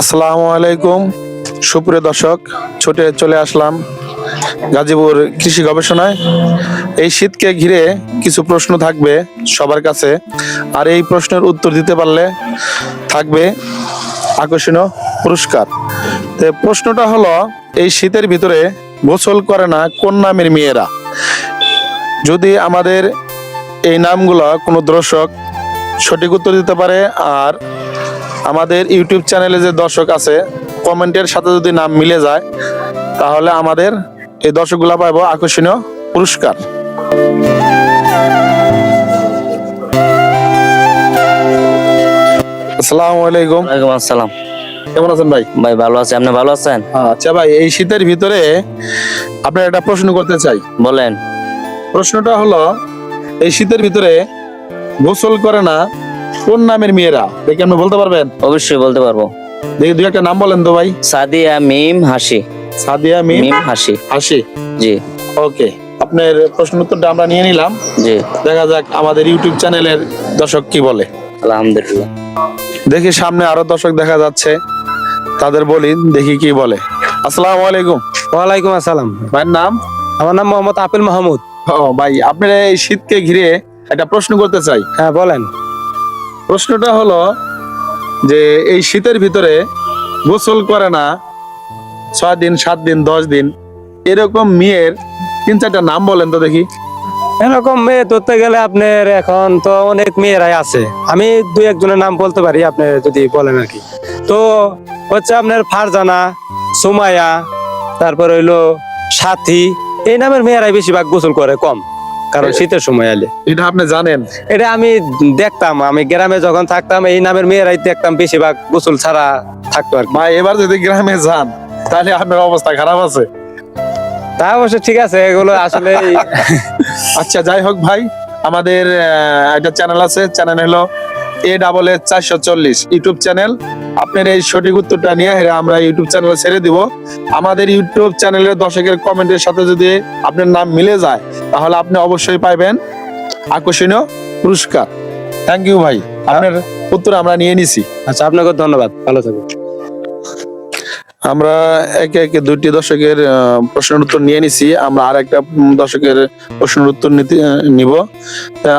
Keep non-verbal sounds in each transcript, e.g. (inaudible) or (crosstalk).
আসসালামু আলাইকুম। সুপ্রিয় দর্শক, ছুটে চলে আসলাম গাজীপুর কৃষি গবেষণায়। এই শীতকে ঘিরে কিছু প্রশ্ন থাকবে সবার কাছে। আর এই প্রশ্নের উত্তর দিতে পারলে থাকবে আকর্ষণীয় পুরস্কার। তো প্রশ্নটা হলো, এই শীতের ভিতরে গোসল করে না কোন নামের মেয়েরা? যদি আমাদের এই নামগুলো কোনো দর্শক সঠিক উত্তর দিতে পারে, আর আমাদের ইউটিউব চ্যানেলে যে দর্শক আছে কমেন্টের সাথে যদি নাম মিলে যায় তাহলে আমাদের এই দর্শকগুলা পাবো আকর্ষণীয় পুরস্কার। আসসালামু আলাইকুম। ওয়ালাইকুম আসসালাম। কেমন আছেন ভাই? ভাই ভালো আছে। আপনি ভালো আছেন? আচ্ছা ভাই এই শীতের ভিতরে আপনার একটা প্রশ্ন করতে চাই। বলেন। প্রশ্নটা হলো এই শীতের ভিতরে গোসল করে না কোন নামের মেয়েরা? দেখি আপনি বলতে পারবেন? অবশ্যই বলতে পারব। দেখি দুই একটা নাম বলেন তো ভাই। সাদিয়া মিম হাসি। সাদিয়া মিম মিম হাসি। হাসি? জি। ওকে আপনার প্রশ্ন উত্তরটা আমরা নিয়ে নিলাম। জি। দেখা যাক আমাদের ইউটিউব চ্যানেলের দর্শক কি বলে। আলহামদুলিল্লাহ। দেখি সামনে আরও দর্শক দেখা যাচ্ছে। তাদের বলি দেখি কি বলে। আসসালামু আলাইকুম। ওয়ালাইকুম আসসালাম। ভাইয়ের নাম? আমার নাম মোহাম্মদ আপিল মাহমুদ। ও ভাই আপনার এই শীতকে ঘিরে একটা প্রশ্ন করতে চাই। হ্যাঁ বলেন। প্রশ্নটা হলো যে এই শীতের ভিতরে গোসল করে না ছয় দিন, সাত দিন, দশ দিন, এরকম মেয়ের তিন চারটা নাম বলেন তো দেখি। এরকম মেয়ে ধরতে গেলে আপনার এখন তো অনেক মেয়েরাই আছে। আমি দুই একজনের নাম বলতে পারি, আপনি যদি বলেন আর কি। তো হচ্ছে আপনার ফারজানা সুমায়া তারপর হইল সাথী, এই নামের মেয়েরাই বেশিরভাগ গোসল করে কম। কারণ শীতের সময় আলে এটা আপনি জানেন? এটা আমি দেখতাম আমি গ্রামে যখন থাকতাম এই নামের মেয়েরাই দেখতাম বেশিরভাগ গোসল ছাড়া থাকতো আর ভাই এবার যদি গ্রামে যান তাহলে আপনার অবস্থা খারাপ আছে। তা অবশ্য ঠিক আছে এগুলো আসলে (laughs) আচ্ছা যাই হোক ভাই আমাদের একটা চ্যানেল আছে চ্যানেল হলো এ ডাবল এস চারশো চল্লিশ ইউটিউব চ্যানেল আপনার এই সঠিক উত্তরটা নিয়ে আমরা ইউটিউব চ্যানেল ছেড়ে দিব। আমাদের ইউটিউব চ্যানেলের দর্শকের কমেন্টের সাথে যদি আপনার নাম মিলে যায় তাহলে আপনি অবশ্যই পাইবেন আকর্ষণীয় পুরস্কার। থ্যাংক ইউ ভাই। আপনার উত্তর আমরা নিয়ে নিছি। আচ্ছা আপনাকে ধন্যবাদ। ভালো থাকুন। আমরা একে একে দুইটি দর্শকের প্রশ্নের উত্তর নিয়ে নিছি। আমরা আর একটা দর্শকের প্রশ্নের উত্তর নিব।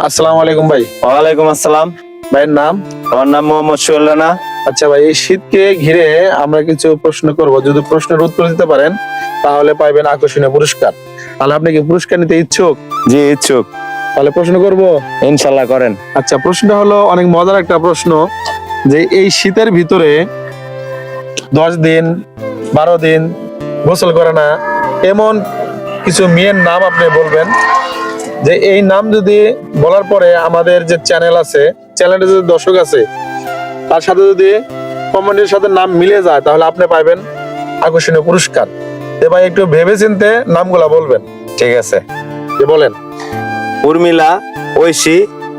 আসসালামু আলাইকুম ভাই। ওয়ালাইকুম আসসালাম। ভাইয়ের নাম? আমার নাম মোহাম্মদ সুল্লানা আচ্ছা ভাই এই শীতকে ঘিরে আমরা কিছু প্রশ্ন করব। যদি প্রশ্নের উত্তর দিতে পারেন তাহলে পাইবেন আকর্ষণীয় পুরস্কার। তাহলে আপনি কি পুরস্কার নিতে ইচ্ছুক? জি ইচ্ছুক। তাহলে প্রশ্ন করব? ইনশাল্লাহ করেন। আচ্ছা প্রশ্নটা হলো অনেক মজার একটা প্রশ্ন যে এই শীতের ভিতরে দশ দিন বারো দিন গোসল করে না এমন কিছু মেয়ের নাম আপনি বলবেন? যে এই নাম যদি বলার পরে আমাদের যে চ্যানেল আছে চ্যানেলের যে দর্শক আছে তার সাথে যদি কমেন্টের সাথে নাম মিলে যায় তাহলে আপনি পাইবেন আকর্ষণীয় পুরস্কার। এ ভাই একটু ভেবে চিনতে নামগুলা বলবেন। ঠিক আছে। যে বলেন? উর্মিলা ঐশী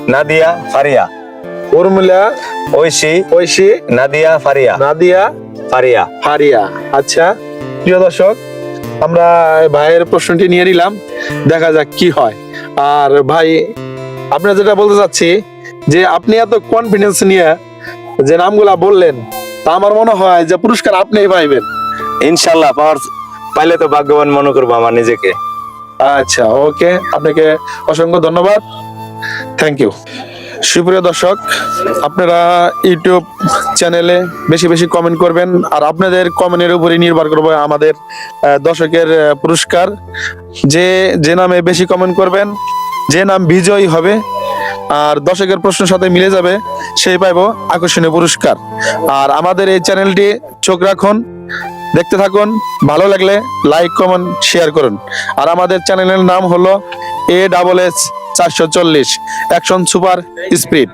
নাদিয়া ফারিয়া। উর্মিলা ঐশী ঐশী নাদিয়া ফারিয়া। নাদিয়া ফারিয়া। হারিয়া আচ্ছা প্রিয় দর্শক আমরা ভাইয়ের প্রশ্নটি নিয়ে নিলাম। দেখা যাক কি হয়। আর ভাই আপনার যেটা বলতে চাচ্ছি যে আপনি এত কনফিডেন্স নিয়ে যে নামগুলা বললেন তা আমার মনে হয় যে পুরস্কার আপনিই পাইবেন। ইনশাল্লাহ পাওয়ার পাইলে তো ভাগ্যবান মনে করব আমার নিজেকে। আচ্ছা ওকে, আপনাকে অসংখ্য ধন্যবাদ। থ্যাংক ইউ সুপ্রিয় দর্শক, আপনারা ইউটিউব চ্যানেলে বেশি বেশি কমেন্ট করবেন, আর আপনাদের কমেন্টের উপরে নির্ভর করবে আমাদের দর্শকের পুরস্কার। যে যে নামে বেশি কমেন্ট করবেন, যে নাম বিজয়ী হবে, আর দর্শকের প্রশ্নের সাথে মিলে যাবে, সেই পাইব আকর্ষণীয় পুরস্কার। আর আমাদের এই চ্যানেলটি চোখ রাখুন দেখতে থাকুন, ভালো লাগলে লাইক কমেন্ট শেয়ার করুন। আর আমাদের চ্যানেলের নাম হলো এ ডাবল এস চারশো চল্লিশ অ্যাকশন সুপার স্পিড